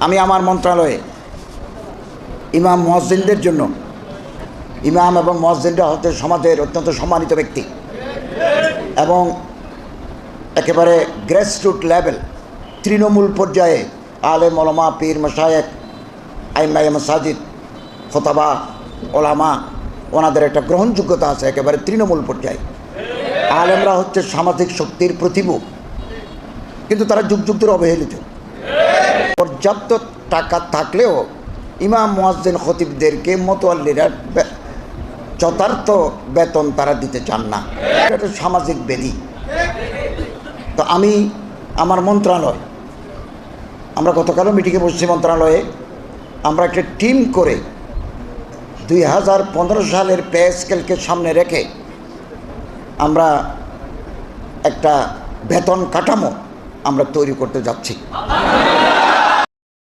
আমি আমার মন্ত্রণালয়ে ইমাম মহসিনদের জন্য ইমাম এবং মহসিনরা হচ্ছে সমাজের অত্যন্ত সম্মানিত ব্যক্তি এবং একেবারে গ্রেসরুট লেভেল তৃণমূল পর্যায়ে আলে মলমা পীর মশায়েক আইমাই মাসাজিদ, খোতাবা, ওলামা, ওনাদের একটা গ্রহণযোগ্যতা আছে একেবারে তৃণমূল পর্যায়ে। আলেমরা হচ্ছে সামাজিক শক্তির প্রতিভূ। কিন্তু তারা যুগ যুগ ধরে অবহেলিত। পর্যাপ্ত টাকা থাকলেও ইমাম মোয়াজ্জেন খতিবদেরকে মতোয়াল্লিরা যথার্থ বেতন তারা দিতে চান না। এটা সামাজিক ব্যাধি তো আমি, আমার মন্ত্রণালয়, আমরা গতকালও মিটিংয়ে বসছি মন্ত্রণালয়ে, আমরা একটা টিম করে দুই হাজার পনেরো সালের পে স্কেলকে সামনে রেখে আমরা একটা বেতন কাঠামো আমরা তৈরি করতে যাচ্ছি।